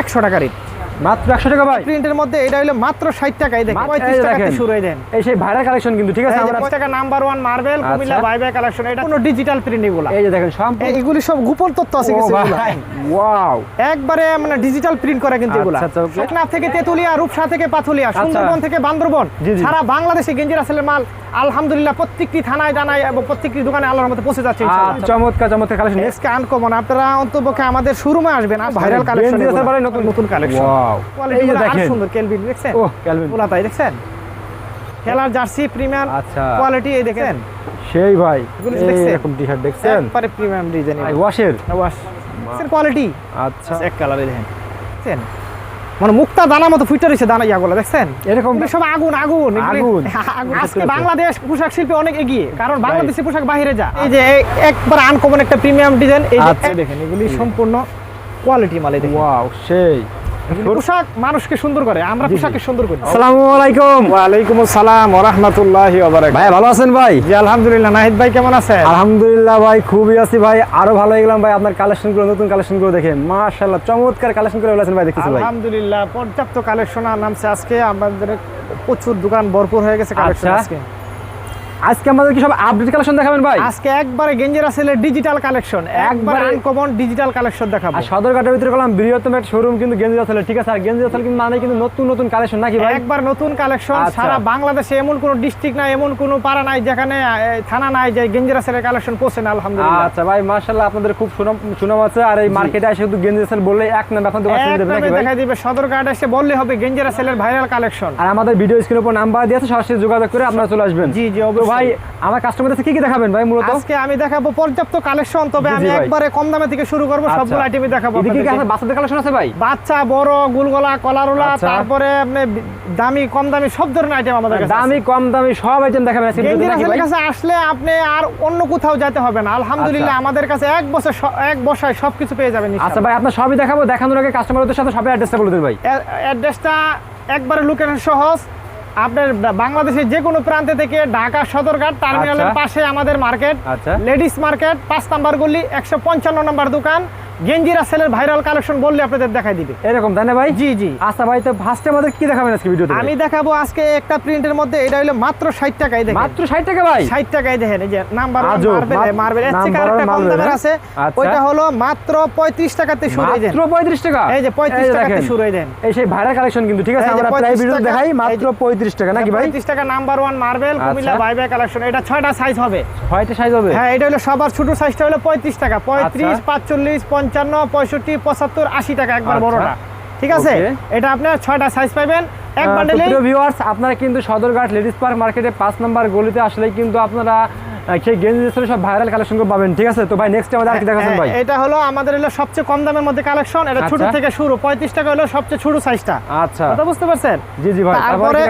একশো টাকা রেট। মাত্র একশো টাকা ভাই। প্রিন্টের মধ্যে এটা হলো মাত্র ষাট টাকাই দেখেন পঁয়ত্রিশ শুরু হয়ে দেন এই সেই ভাইরাল কালেকশন কিন্তু ঠিক আছে? আমরা টাকা নাম্বার ওয়ান মার্বেল কুমিল্লা আচ্ছা। কালেকশন এটা কোনো ডিজিটাল প্রিন্ট এগুলা। এই যে দেখেন সম্পূর্ণ এগুলি সব গোপন তথ্য আছে কিছু ওয়াও একবারে মানে ডিজিটাল প্রিন্ট করা কিন্তু এগুলা। আচ্ছা, আচ্ছা, থেকে তেতুলিয়া রূপসা থেকে পাথুলিয়া সুন্দরবন থেকে বান্দরবন। সারা বাংলাদেশে গেঞ্জি রাসেলের মাল আলহামদুলিল্লাহ প্রত্যেকটি থানায় জানায় এবং প্রত্যেকটি দোকানে আল্লাহর মধ্যে পৌঁছে যাচ্ছে আচ্ছা, চমৎকার চমৎকার কালেকশন আজকে আনকমন আপনারা অন্তপক্ষে আমাদের শোরুমে আসবেন। ভাইরাল কালেকশন নতুন নতুন কালেকশন ওয়াও কোয়ালিটি এই যে দেখেন। সুন্দর কেলভিন দেখছেন? ও ক্যালভিন ওলা তাই দেখছেন? খেলার জার্সি প্রিমিয়াম আচ্ছা। কোয়ালিটি এই দেখেন। সেই ভাই? এরকম টি শার্ট দেখছেন? একবারে প্রিমিয়াম ডিজাইন ওয়াশের ওয়াশ কোয়ালিটি আচ্ছা। এক কালারে দেখেন। দেখছেন? মানে মুক্তা দানা মতো ফুটে রয়েছে দানা ইয়াগুলো দেখছেন? এরকম সব আগুন আগুন আগুন। আজকে বাংলাদেশ পোশাক শিল্পে অনেক এগিয়ে কারণ বাংলাদেশি পোশাক বাহিরে যা। এই যে একবার আনকমন একটা প্রিমিয়াম ডিজাইন এই যে আচ্ছা। এই দেখেন এগুলি সম্পূর্ণ কোয়ালিটি মালে দেখেন। ওয়াও সেই। পোশাক মানুষকে সুন্দর করে আমরা। পোশাককে সুন্দর করি। আসসালামু আলাইকুম। ওয়ালাইকুম আসসালাম ওয়া রাহমাতুল্লাহি ওয়া বারাকাতুহু ভাই ভালো আছেন ভাই? জি আলহামদুলিল্লাহ। নাহিদ ভাই কেমন আছেন? আলহামদুলিল্লাহ ভাই খুবই আছি ভাই। আরও ভালো হয়ে গেলাম ভাই আপনার কালেকশনগুলো নতুন কালেকশনগুলো দেখে। মাশাআল্লাহ চমৎকার কালেকশন করে বলেছেন ভাই দেখতেছি ভাই। আলহামদুলিল্লাহ পর্যাপ্ত কালেকশন নামছে আজকে। আমাদের প্রচুর দোকান ভরপুর হয়ে গেছে কালেকশন আচ্ছা। আজকে। আজকে আমাদের কি সব আপডেট কালেকশন দেখাবেন ভাই? আজকে একবারে গেঞ্জি রাসেলের ডিজিটাল কালেকশন একবারে আনকমন ডিজিটাল কালেকশন দেখাবো। আর সদরঘাটের ভিতরে গেলাম বৃহত্তম একটা শোরুম কিন্তু গেঞ্জি আসলে ঠিক আছে? আর গেঞ্জি আসলে কিন্তু মানে কিন্তু নতুন নতুন কালেকশন নাকি ভাই? একবার নতুন কালেকশন আচ্ছা। সারা বাংলাদেশে এমন কোন ডিস্ট্রিক্ট নাই এমন কোন পাড়া নাই যেখানে থানা নাই যে গেঞ্জি রাসেলের কালেকশন পৌঁছে না আলহামদুলিল্লাহ। আচ্ছা ভাই মাশাআল্লাহ আপনাদের খুব সুনাম সুনাম আছে। আর এই মার্কেটে এসে শুধু গেঞ্জি আসলে বললে এক নাম এখন দোকান দেবে নাকি ভাই? দেখা দিবে। সদরঘাট এসে বললে হবে গেঞ্জি রাসেলের ভাইরাল কালেকশন আর আমাদের ভিডিও স্ক্রিনের উপর নাম্বার দিয়ে আছে সরাসরি যোগাযোগ করে আপনারা চলে আসবেন। জি জি ভাই আমার কাস্টমারদের কি কি দেখাবেন ভাই মূলত আজকে আমি দেখাবো পর্যাপ্ত কালেকশন তবে আমি একবারে কম দামে থেকে শুরু করব আচ্ছা। সবগুলো আইটেমই দেখাবো এদিকে কি। আপনার বাচ্চাদের কালেকশন আছে ভাই বাচ্চা বড় গুলগলা কলারোলা আচ্ছা। তারপরে আপনি দামি কম দামি সব ধরনের আইটেম আমাদের কাছে দামি কম দামি সব আইটেম দেখাবেন ভাই? কাছে আসলে আপনি আর অন্য কোথাও যেতে হবে না আলহামদুলিল্লাহ আচ্ছা। আমাদের কাছে এক বছর এক বসায় সবকিছু পেয়ে যাবেন আচ্ছা ভাই আপনার সবই দেখাবো দেখানোর আগে কাস্টমারদের সাথে সবাই অ্যাড্রেসটা বলে দিন ভাই অ্যাড্রেসটা একবারে লোকেশন সহজ আপনার বাংলাদেশের যে কোনো প্রান্তে থেকে ঢাকা সদরঘাট টার্মিনালের আচ্ছা। পাশে আমাদের মার্কেট। আচ্ছা। লেডিস মার্কেট পাঁচ নাম্বার গলি একশো পঞ্চান্ন নাম্বার দোকান। গেঞ্জি রাসেলের ভাইরাল কালেকশন বললে আপনাদের দেখাই দিবে। এরকম তাই না ভাই? জি জি। আচ্ছা ভাই তো ফার্স্টে আমাদের কি দেখাবেন আজকে ভিডিওতে আমি দেখাবো আজকে একটা প্রিন্টের মধ্যে এটা হলো মাত্র ষাট টাকায় দেখেন। মাত্র 60 টাকা ভাই? ষাট টাকায় দেখেন এই যে নাম্বার মার্বেল মার্বেল এর থেকে আরেকটা কম দামের হ্যাঁ? আছে আচ্ছা। ওইটা হলো মাত্র পঁয়ত্রিশ টাকাতে শুরু এই দেন মাত্র 35 টাকা? এই যে 35 এই টাকাতে শুরু এই দেন এই সেই ভাইরাল কালেকশন কিন্তু ঠিক আছে? আমরা প্রায় ভিডিও দেখাই মাত্র 35 টাকা নাকি ভাই? পঁয়ত্রিশ টাকা নাম্বার ওয়ান মার্বেল কুমিল্লা আচ্ছা। কালেকশন এটা ছয়টা সাইজ হবে। ছয়টা সাইজ হবে? হ্যাঁ এটা হলো সবার ছোট সাইজটা হলো পঁয়ত্রিশ টাকা। পঁয়ত্রিশ আচ্ছা। পাঁচচল্লিশ পঞ্চান্ন পঁয়ষট্টি পঁচাত্তর আশি টাকা একবার আচ্ছা। বড়টা। ঠিক আছে? এটা আপনার ছয়টা সাইজ পাবেন এক বান্ডেলে ভিউয়ার্স আপনারা কিন্তু সদরঘাট লেডিস পার্ক মার্কেটে পাঁচ নাম্বার গলিতে আসলেই কিন্তু আপনারা সেই গেঞ্জি সব ভাইরাল কালেকশন পাবেন। ঠিক আছে? তো ভাই নেক্সট আমাদের আর কি দেখাচ্ছেন ভাই? এটা হলো আমাদের হলো সবচেয়ে কম দামের মধ্যে কালেকশন এটা ছোট আচ্ছা। থেকে শুরু। পঁয়ত্রিশ টাকা হলো সবচেয়ে ছোট সাইজটা আচ্ছা। কথা বুঝতে পারছেন? জি জি ভাই। তারপরে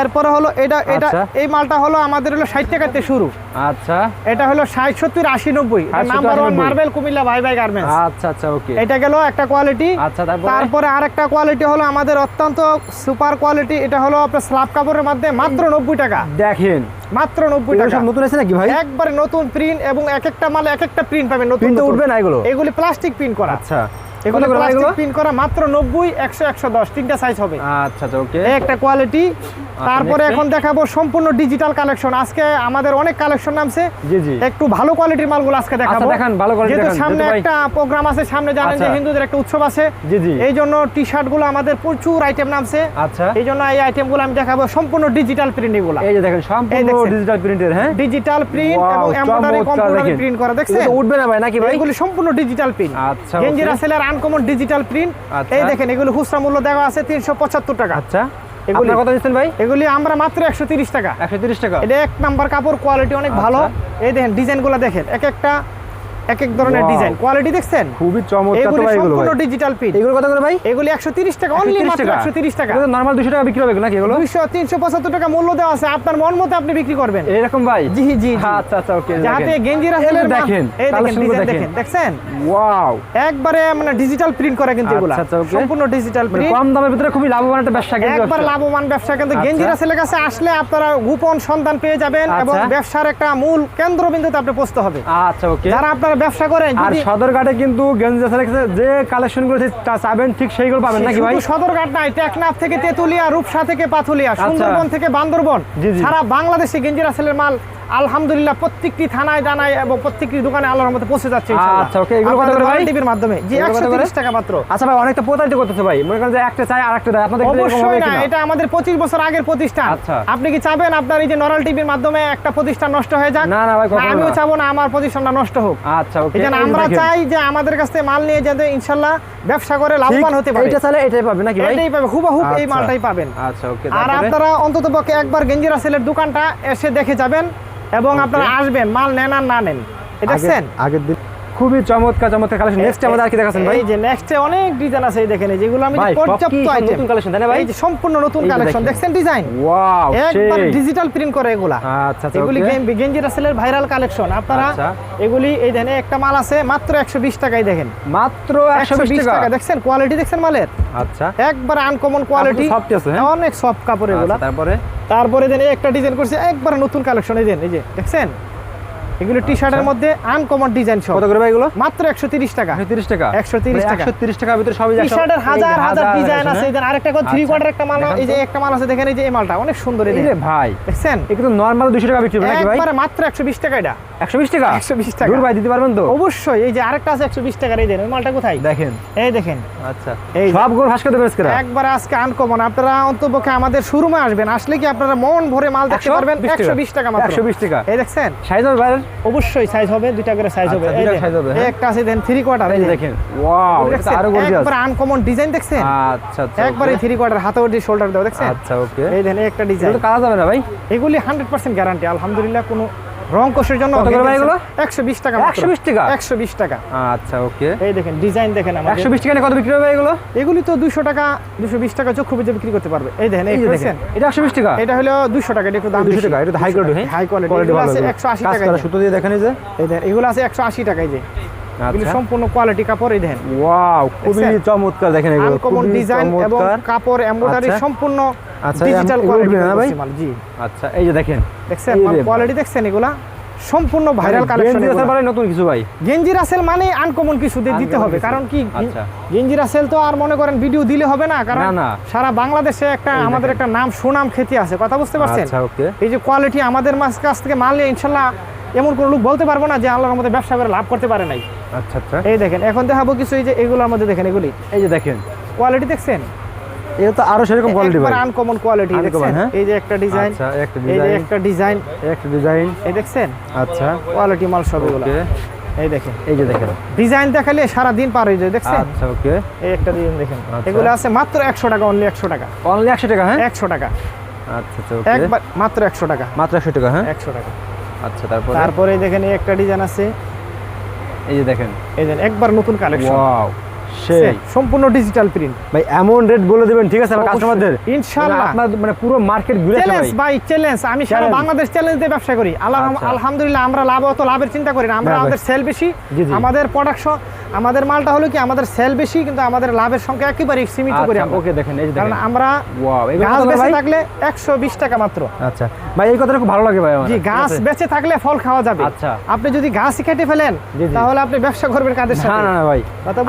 এরপরে হলো এটা এটা আচ্ছা। এই মালটা হলো আমাদের হলো ষাট টাকাতে শুরু। আচ্ছা। এটা হলো ষাট সত্তর আশি নব্বই। 60, নাম্বার ওয়ান 90 মার্বেল কুমিল্লা ভাই ভাই গার্মেন্টস আচ্ছা আচ্ছা ওকে এটা গেল একটা কোয়ালিটি আচ্ছা তারপরে? তারপরে আরেকটা কোয়ালিটি হলো আমাদের অত্যন্ত সুপার কোয়ালিটি এটা হলো আপনার স্লাব কাপড়ের মধ্যে মাত্র নব্বই টাকা। দেখেন। মাত্র নব্বই এগুলো টাকা। সব নতুন আছে নাকি ভাই? একবারে নতুন প্রিন্ট এবং এক একটা মাল এক একটা প্রিন্ট পাবেন নতুন প্রিন্ট উঠবে না এগুলো। এগুলি প্লাস্টিক প্রিন্ট করা। আচ্ছা। এগুলো প্লাস্টিক এগুলো? প্রিন্ট করা মাত্র নব্বই একশো একশো দশ তিনটা সাইজ হবে। আচ্ছা আচ্ছা ওকে এই একটা কোয়ালিটি তারপরে এখন দেখাবো সম্পূর্ণ ডিজিটাল কালেকশন আজকে আমাদের অনেক কালেকশন নামছে। জি জি। একটু ভালো কোয়ালিটির মালগুলো আজকে দেখাবো। আচ্ছা, দেখান, ভালো যেহেতু দেখান, সামনে একটা প্রোগ্রাম আছে সামনে জানেন যে আচ্ছা। হিন্দুদের একটা উৎসব আছে। জি জি। এই জন্য টি শার্টগুলো আমাদের প্রচুর আইটেম নামছে। আচ্ছা। এই জন্য এই আইটেমগুলো আমি দেখাবো সম্পূর্ণ ডিজিটাল প্রিন্ট এগুলো। এই যে দেখেন সম্পূর্ণ ডিজিটাল প্রিন্টের হ্যাঁ? ডিজিটাল প্রিন্ট এবং এমব্রয়ডারি কম্পিউটারে প্রিন্ট করা দেখছেন? উঠবে না ভাই নাকি ভাই? এগুলি সম্পূর্ণ ডিজিটাল প্রিন্ট আচ্ছা গেঞ্জি okay। Uncommon digital print. এই দেখেন এগুলো খুচরা মূল্য দেওয়া আছে তিনশো পঁচাত্তর টাকা। আচ্ছা। এগুলি- কথা কত দিচ্ছেন ভাই? এগুলি আমরা মাত্র একশো তিরিশ টাকা। একশো তিরিশ টাকা। এটা এক নাম্বার কাপড় কোয়ালিটি অনেক ভালো। আচ্ছা। এই দেখেন ডিজাইনগুলো দেখেন এক একটা এক এক ধরনের ডিজাইন। কোয়ালিটি দেখছেন? খুবই চমৎকার তো ভাই এগুলো সম্পূর্ণ ডিজিটাল প্রিন্ট এগুলো কত করে ভাই? এগুলি একশো তিরিশ টাকা অনলি 130 টাকা? নর্মাল টাকা। বিক্রি হবে নাকি এগুলো? দুইশো তিনশো পঁচাত্তর টাকা মূল্য দেওয়া আছে। আপনার মন মতো আপনি বিক্রি করবেন। এরকম ভাই? জি জি জি। আচ্ছা আচ্ছা ওকে যাতে গেঞ্জি রাসেলের দেখেন এই দেখেন ডিজাইন দেখেন। দেখেন দেখছেন? ওয়াও একবারে মানে ডিজিটাল প্রিন্ট করা কিন্তু এগুলা। আচ্ছা, আচ্ছা, okay. সম্পূর্ণ ডিজিটাল মানে প্রিন্ট কম দামের ভিতরে খুবই লাভবান একটা ব্যবসা কিন্তু একবার লাভবান ব্যবসা কিন্তু আচ্ছা। গেঞ্জি রাসেলের কাছে আসলে আপনারা গোপন সন্ধান পেয়ে যাবেন আচ্ছা। এবং ব্যবসার একটা মূল কেন্দ্রবিন্দুতে আপনি পৌঁছতে হবে। আচ্ছা ওকে যারা আপনারা ব্যবসা করেন আর সদরঘাটে কিন্তু গেঞ্জি যে কালেকশনগুলো চাবেন ঠিক সেইগুলো পাবেন নাকি ভাই সদরঘাট নাই টেকনাফ থেকে তেতুলিয়া রূপসা থেকে পাথুলিয়া আচ্ছা। সুন্দরবন থেকে বান্দরবন। সারা বাংলাদেশে গেঞ্জি রাসেলের মাল আলহামদুলিল্লাহ প্রত্যেকটি থানায় দানায় এবং প্রত্যেকটি দোকানে আল্লাহর মধ্যে পৌঁছে যাচ্ছে আচ্ছা, okay, এগুলো কত করে ভাই? টিভির মাধ্যমে। জি এগুলো কত একশো করে? টাকা মাত্র। আচ্ছা ভাই অনেকটা প্রতারিত করতেছে ভাই। মনে করেন যে একটা চাই আর একটা দেয়। আপনাদের অবশ্যই না এটা আমাদের পঁচিশ বছর আগের প্রতিষ্ঠান। আচ্ছা। আপনি কি চাবেন আপনার এই যে নরাল টিভির মাধ্যমে একটা প্রতিষ্ঠান নষ্ট হয়ে যাক? না, না ভাই, কখনো আমিও চাবো না আমার প্রতিষ্ঠানটা নষ্ট হোক। আচ্ছা ওকে আমরা চাই যে আমাদের কাছ থেকে মাল নিয়ে যাতে ইনশাল্লাহ ব্যবসা করে লাভবান হতে পারে। এটা চাইলে এটাই পাবে নাকি ভাই? এটাই পাবে হুবাহুব এই আচ্ছা। মালটাই পাবেন। আচ্ছা ওকে আর আপনারা অন্তত পক্ষে একবার গেঞ্জি রাসেলের দোকানটা এসে দেখে যাবেন। এবং আপনারা আসবেন মাল নেন আর না নেন। এটা আগের দিন খুবই চমৎকার চমৎকার কালেকশন নেক্সট আমাদের আর কি দেখাচ্ছেন ভাই? এই যে নেক্সটে অনেক ডিজাইন আছে এই দেখেন যেগুলো আমি পর্যাপ্ত আইটেম নতুন collection, তাই না ভাই? এই যে সম্পূর্ণ নতুন কালেকশন দেখছেন ডিজাইন ওয়াও একবার ডিজিটাল প্রিন্ট করে এগুলা। আচ্ছা আচ্ছা এগুলি গেম- গেঞ্জি রাসেলের ভাইরাল কালেকশন আপনারা আচ্ছা। এগুলি এই দেখেন একটা মাল আছে মাত্র একশো বিশ টাকায় দেখেন। মাত্র একশো 120 বিশ টাকা? দেখছেন? কোয়ালিটি দেখছেন মালের? আচ্ছা। একবার আনকমন কোয়ালিটি soft আছে, হ্যাঁ? অনেক সফট কাপড় এগুলা। আচ্ছা, তারপরে? তারপরে দেন একটা ডিজাইন করছে একবার নতুন কালেকশন এই দেন এই যে দেখছেন? এগুলো টি শার্টের আচ্ছা। মধ্যে আনকমন ডিজাইন সব। কত করে ভাই এগুলো? মাত্র একশো তিরিশ টাকা। 130 টাকা? 130 টাকা। 130 টাকার ভিতরে সবই টি শার্টের হাজার হাজার ডিজাইন আছে হ্যাঁ? আরেকটা থ্রি আচ্ছা। কোয়ার্টার একটা মাল এই যে একটা মাল আছে দেখেন এই যে এই মালটা অনেক সুন্দর এই ভাই দেখছেন? নরমাল 200 টাকা বিক্রি নাকি ভাই? একবারে মাত্র একশো বিশ টাকা এটা। 120 টাকা? 120 টাকা। দূর ভাই দিতে পারবেন তো? অবশ্যই এই যে আরেকটা আছে একশো বিশ টাকার এই দেন ওই মালটা কোথায়? দেখেন। এই দেখেন। আচ্ছা। এই দেবেন আজকে একবার আজকে আনকমন আপনারা অন্তপক্ষে আমাদের শোরুমে আসবেন আসলে কি আপনারা মন ভরে মাল দেখতে 120 পারবেন? টাকা। একশো বিশ টাকা মাত্র। 120 টাকা। এই দেখছেন? সাইজ ভাই অবশ্যই সাইজ হবে দুইটা করে সাইজ হবে। আচ্ছা, এই হবে, এই হ্যাঁ। একটা আছে দেন থ্রি কোয়ার্টার এই দেখেন ওয়াও এটা আরও গর্জিয়াস একবার আনকমন ডিজাইন দেখছেন? আচ্ছা আচ্ছা একবারে থ্রি কোয়ার্টার হাতে ওটি শোল্ডার দাও দেখছেন? আচ্ছা ওকে এই দেন একটা ডিজাইন এগুলো কাজ কালা যাবে না ভাই? এগুলি হান্ড্রেড পার্সেন্ট গ্যারান্টি আলহামদুলিল্লাহ কোনো রং কোষের জন্য কত করে ভাই এগুলো? একশো বিশ টাকা 120 টাকা? একশো বিশ টাকা। আচ্ছা ওকে। এই দেখেন ডিজাইন দেখেন আমাদের। 120 টাকা কত বিক্রি হবে এগুলো? এগুলি তো 200 টাকা দুশো বিশ টাকা চক্ষু বুঝে বিক্রি করতে পারবে। এই দেখেন এই দেখেন এটা 120 টাকা? এটা হলো 200 টাকা এটা একটু দাম 200 টাকা এটা হাই কোয়ালিটি হাই কোয়ালিটি এগুলো আছে এগুলো। একশো আশি কাজ টাকা করা সুতো দিয়ে দেখেন এই যে। এই দেখেন এগুলো আছে একশো আশি টাকা এই যে। এগুলি সম্পূর্ণ কোয়ালিটি কাপড় এই ওয়াও খুবই চমৎকার দেখেন এগুলো আনকমন ডিজাইন এবং কাপড় এমব্রয়ডারি। সম্পূর্ণ ডিজিটাল কোয়ালিটি না ভাই? জি। আচ্ছা এই যে দেখেন দেখছেন কোয়ালিটি দেখছেন এগুলা? সম্পূর্ণ ভাইরাল মানে কালেকশন গেঞ্জি আছে পারে নতুন কিছু ভাই। গেঞ্জি রাসেল মানে আনকমন কিছু দিতে হবে কারণ কি। গেঞ্জি রাসেল তো আর মনে করেন ভিডিও দিলে হবে না কারণ। সারা বাংলাদেশে একটা আমাদের। একটা নাম সুনাম খ্যাতি আছে কথা বুঝতে পারছেন? এই যে কোয়ালিটি আমাদের কাছ থেকে মাল নিয়ে ইনশাল্লাহ এমন কোনো লোক বলতে পারব না যে আল্লাহর মধ্যে ব্যবসা করে লাভ করতে পারে নাই। আচ্ছা আচ্ছা। এই দেখেন এখন দেখাবো কিছু এই যে এগুলোর মধ্যে দেখেন এগুলি। এই যে দেখেন। কোয়ালিটি দেখছেন? এটা তো আরও সেরকম কোয়ালিটি ভাই আনকমন কোয়ালিটি দেখছেন? হ্যাঁ? এই যে একটা ডিজাইন আচ্ছা একটা এই যে একটা ডিজাইন একটা ডিজাইন এই দেখছেন? আচ্ছা। কোয়ালিটি মাল সব এগুলো এই দেখেন। এই যে দেখেন। ডিজাইন দেখালে সারা দিন পার হয়ে যায় দেখছেন? আচ্ছা ওকে এই একটা ডিজাইন দেখেন। আচ্ছা। এগুলো আছে মাত্র একশো টাকা অনলি একশো টাকা। অনলি 100 টাকা হ্যাঁ? একশো টাকা। আচ্ছা আচ্ছা ওকে একবার মাত্র একশো টাকা। মাত্র 100 টাকা হ্যাঁ? একশো টাকা। আচ্ছা তারপরে? তারপরে দেখেন এই একটা ডিজাইন আছে। এই যে দেখেন। এই একবার নতুন কালেকশন ওয়াও সেই সম্পূর্ণ ডিজিটাল প্রিন্ট ভাই এমন রেট বলে দিবেন ঠিক আছে আমার কাস্টমারদের ইনশাআল্লাহ। আপনার মানে পুরো মার্কেট ঘুরে চ্যালেঞ্জ ভাই। চ্যালেঞ্জ আমি সারা বাংলাদেশ চ্যালেঞ্জ দিয়ে ব্যবসা করি। আল্লাহ আচ্ছা। আলহামদুলিল্লাহ আমরা লাভ অত লাভের চিন্তা করি না। আমরা আমাদের সেল বেশি। আমাদের প্রোডাকশন আমাদের মালটা হলো কি আমাদের সেল বেশি কিন্তু আমাদের লাভের সংখ্যা একেবারে সীমিত করি আচ্ছা আমরা। ওকে দেখেন এই যে কারণ দেখেন। আমরা গাছ বেঁচে থাকলে একশো বিশ টাকা মাত্র। আচ্ছা ভাই এই কথাটা খুব ভালো লাগে ভাই আমার। জি গাছ বেঁচে থাকলে ফল খাওয়া যাবে। আচ্ছা। আপনি যদি গাছ কেটে ফেলেন। তাহলে আপনি ব্যবসা করবেন কাদের সাথে? না না ভাই।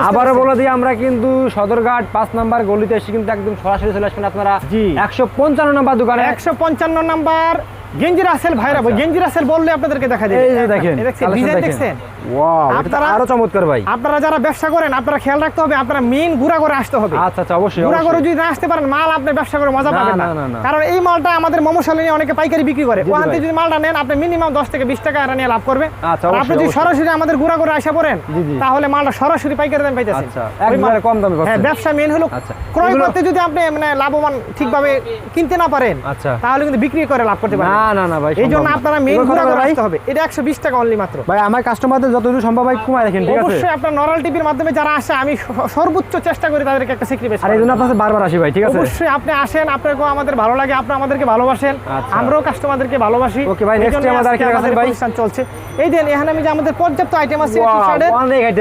আবারও পারছেন? বলে দিই আমরা কিন্তু সদরঘাট পাঁচ নাম্বার গলিতে এসে কিন্তু একদম সরাসরি চলে আসবেন। আপনারা জি। একশো পঞ্চান্ন নাম্বার দোকানে একশো পঞ্চান্ন নাম্বার গেঞ্জি রাসেল ভাইরা আচ্ছা। গেঞ্জি রাসেল বললে আপনাদেরকে দেখা এই যে দেখেন ডিজাইন দেখছেন ওয়াও এটা আরও চমৎকার ভাই। আপনারা যারা ব্যবসা করেন আপনারা খেয়াল রাখতে হবে আপনারা মেইন গুড়া করে আসতে হবে। আচ্ছা আচ্ছা অবশ্যই গুড়া করে যদি না আসতে পারেন মাল আপনি ব্যবসা করে মজা পাবেন না। কারণ এই মালটা আমাদের মমশালে নিয়ে অনেকে পাইকারি বিক্রি করে। ওখান থেকে যদি মালটা নেন আপনি মিনিমাম দশ থেকে বিশ টাকা এরা নিয়ে লাভ করবে। আচ্ছা, আপনি যদি সরাসরি আমাদের গুড়া করে আসা পড়েন। তাহলে মালটা সরাসরি পাইকারি দাম পাইতেছেন। আচ্ছা, একবারে কম দামে হ্যাঁ ব্যবসা মেন হলো আচ্ছা, ক্রয় করতে যদি আপনি মানে লাভবান ঠিকভাবে কিনতে না পারেন আচ্ছা। তাহলে কিন্তু বিক্রি করে লাভ করতে পারেন। না না না ভাই এই জন্য আপনারা মেইন করে করে হবে। এটা একশো বিশ টাকা অনলি মাত্র। ভাই আমার কাস্টমারদের যতটুকু সম্ভব ভাই কমায় রাখেন ঠিক আছে? অবশ্যই আপনার নরাল টিভির মাধ্যমে যারা আসে আমি সর্বোচ্চ চেষ্টা করি তাদেরকে একটা স্যাক্রিফাইস আর সাথে বারবার আসি ভাই ঠিক আছে? অবশ্যই আপনি আসেন আমাদের ভালো লাগে আপনি আমাদেরকে ভালোবাসেন। আচ্ছা। আমরাও কাস্টমারদেরকে ভালোবাসি। Okay ভাই, next জন্যই আমাদের আজকে কি ভাই? চলছে। এই দেন এখানে আমি যে আমাদের পর্যাপ্ত আইটেম আছে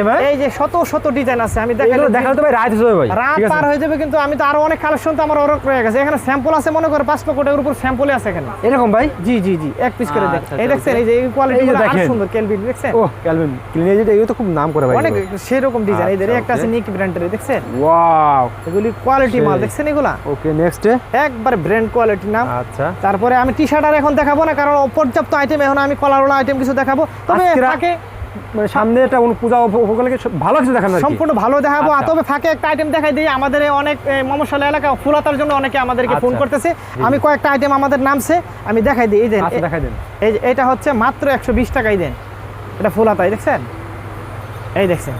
হ্যাঁ? এই যে শত শত ডিজাইন আছে আমি এগুলো দেখালে দেখালে তো ভাই রাত হয়ে যাবে ভাই রাত পার হয়ে যাবে কিন্তু আমি তো আরও অনেক কালেকশন তো আমার ওরক রয়ে গেছে। এখানে স্যাম্পল আছে মনে করে পাঁচ পকেটের উপর স্যাম্পলই আছে এখানে। এরকম ভাই? জি জি জি এক পিস করে দেখ আচ্ছা, এই আচ্ছা, দেখছেন এই যে এই কোয়ালিটি এই দেখেন। সুন্দর কেলভিন দেখছেন? ও অ্যালবাম ক্লিন এজেড এগুলো তো খুব নাম করে ভাই অনেক সেরকম ডিজাইন এদের আচ্ছা, একটা আছে নিক ব্র্যান্ডের দেখছেন? ওয়াও এগুলি কোয়ালিটি মাল দেখছেন এগুলা? ওকে নেক্সট একবার ব্র্যান্ড কোয়ালিটি নাম। আচ্ছা। তারপরে আমি টি শার্ট আর এখন দেখাবো না কারণ পর্যাপ্ত আইটেম এখন আমি কলারওয়ালা আইটেম কিছু দেখাবো। তবে আজকে মানে সামনে একটা কোনো পূজা উপকূলকে ভালো কিছু দেখানো সম্পূর্ণ ভালো দেখাবো। আর আচ্ছা। তবে ফাঁকে একটা আইটেম দেখাই দিই। আমাদের অনেক মমশালা এলাকা ফুলাতার জন্য অনেকে আমাদেরকে ফোন আচ্ছা। করতেছে। আমি কয়েকটা আইটেম আমাদের নামছে আমি দেখাই দিই। এই দেন আচ্ছা দেখাই দেন। এই এটা হচ্ছে মাত্র একশো বিশ টাকাই দেন এটা ফুলাতাই দেখছেন? এই দেখছেন।